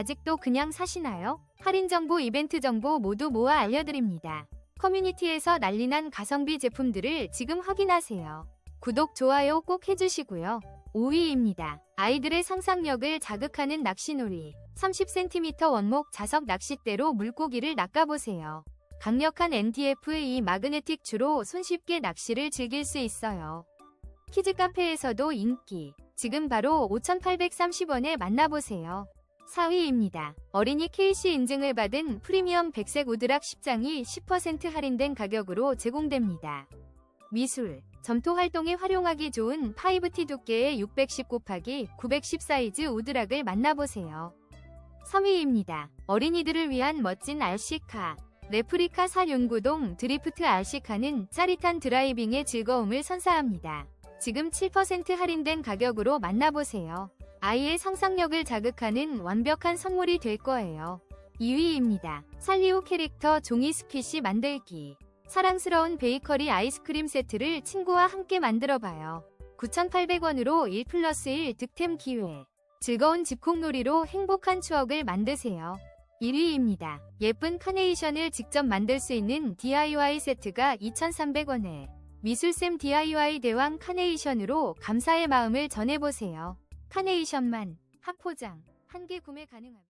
아직도 그냥 사시나요? 할인 정보, 이벤트 정보 모두 모아 알려드립니다. 커뮤니티에서 난리난 가성비 제품들을 지금 확인하세요. 구독, 좋아요 꼭 해주시고요. 5위입니다. 아이들의 상상력을 자극하는 낚시놀이. 30cm 원목 자석 낚싯대로 물고기를 낚아보세요. 강력한 NTF의 마그네틱 주로 손쉽게 낚시를 즐길 수 있어요. 키즈 카페에서도 인기. 지금 바로 5,830원에 만나보세요. 4위입니다. 어린이 KC 인증을 받은 프리미엄 백색 우드락 10장이 10% 할인된 가격으로 제공됩니다. 미술, 점토 활동에 활용하기 좋은 5T 두께의 610 곱하기 910 사이즈 우드락을 만나보세요. 3위입니다. 어린이들을 위한 멋진 RC카. 레프리카 사륜구동 드리프트 RC카는 짜릿한 드라이빙의 즐거움을 선사합니다. 지금 7% 할인된 가격으로 만나보세요. 아이의 상상력을 자극하는 완벽한 선물이 될 거예요. 2위입니다. 살리오 캐릭터 종이 스퀴시 만들기. 사랑스러운 베이커리 아이스크림 세트를 친구와 함께 만들어봐요. 9,800원으로 1 플러스 1 득템 기회. 즐거운 집콕놀이로 행복한 추억을 만드세요. 1위입니다. 예쁜 카네이션을 직접 만들 수 있는 DIY 세트가 2,300원에 미술쌤 DIY 대왕 카네이션으로 감사의 마음을 전해보세요. 카네이션만, 학포장, 한 개 구매 가능합니다.